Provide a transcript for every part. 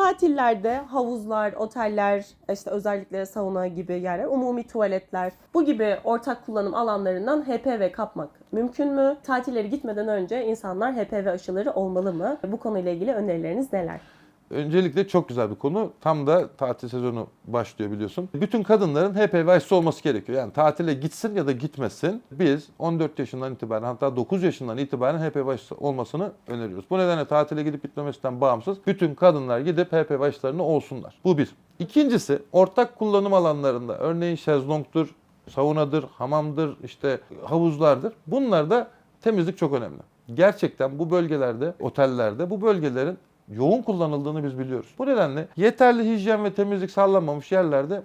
tatillerde havuzlar, oteller, işte özellikle sauna gibi yerler, umumi tuvaletler, bu gibi ortak kullanım alanlarından HPV kapmak mümkün mü? Tatilleri gitmeden önce insanlar HPV aşıları olmalı mı? Bu konuyla ilgili önerileriniz neler? Öncelikle çok güzel bir konu. Tam da tatil sezonu başlıyor biliyorsun. Bütün kadınların HPV aşısı olması gerekiyor. Yani tatile gitsin ya da gitmesin. Biz 14 yaşından itibaren hatta 9 yaşından itibaren HPV aşısı olmasını öneriyoruz. Bu nedenle tatile gidip gitmemesinden bağımsız bütün kadınlar gidip HPV aşılarını olsunlar. Bu bir. İkincisi ortak kullanım alanlarında örneğin şezlongdur, saunadır, hamamdır, işte havuzlardır. Bunlarda temizlik çok önemli. Gerçekten bu bölgelerde, otellerde bu bölgelerin yoğun kullanıldığını biz biliyoruz. Bu nedenle yeterli hijyen ve temizlik sağlanmamış yerlerde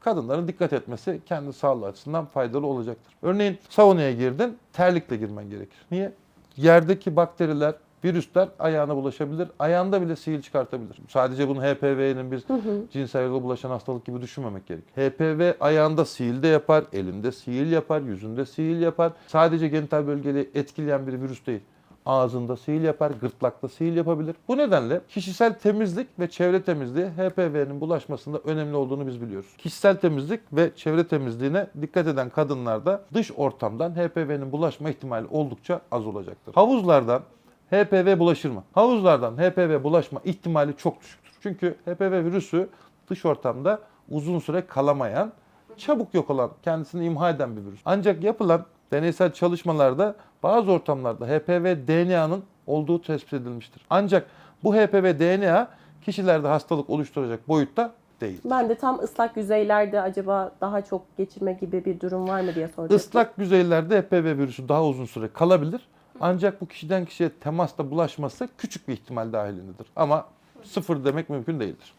kadınların dikkat etmesi kendi sağlığı açısından faydalı olacaktır. Örneğin saunaya girdin, terlikle girmen gerekir. Niye? Yerdeki bakteriler, virüsler ayağına bulaşabilir. Ayağında bile sihir çıkartabilir. Sadece bunu HPV'nin bir cinsel yolla bulaşan hastalık gibi düşünmemek gerek. HPV ayağında sihir de yapar, elinde sihir yapar, yüzünde sihir yapar. Sadece genital bölgeyi etkileyen bir virüs değil ağzında sihir yapar, gırtlakta sihir yapabilir. Bu nedenle kişisel temizlik ve çevre temizliği HPV'nin bulaşmasında önemli olduğunu biz biliyoruz. Kişisel temizlik ve çevre temizliğine dikkat eden kadınlarda dış ortamdan HPV'nin bulaşma ihtimali oldukça az olacaktır. Havuzlardan HPV bulaşır mı? Havuzlardan HPV bulaşma ihtimali çok düşüktür. Çünkü HPV virüsü dış ortamda uzun süre kalamayan, çabuk yok olan, kendisini imha eden bir virüs. Ancak yapılan deneysel çalışmalarda bazı ortamlarda HPV DNA'nın olduğu tespit edilmiştir. Ancak bu HPV DNA kişilerde hastalık oluşturacak boyutta değil. Ben de tam ıslak yüzeylerde acaba daha çok geçirme gibi bir durum var mı diye soracaktım. Islak yüzeylerde HPV virüsü daha uzun süre kalabilir. Ancak bu kişiden kişiye temasla bulaşması küçük bir ihtimal dahilindedir. Ama sıfır demek mümkün değildir.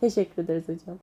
Teşekkür ederiz hocam.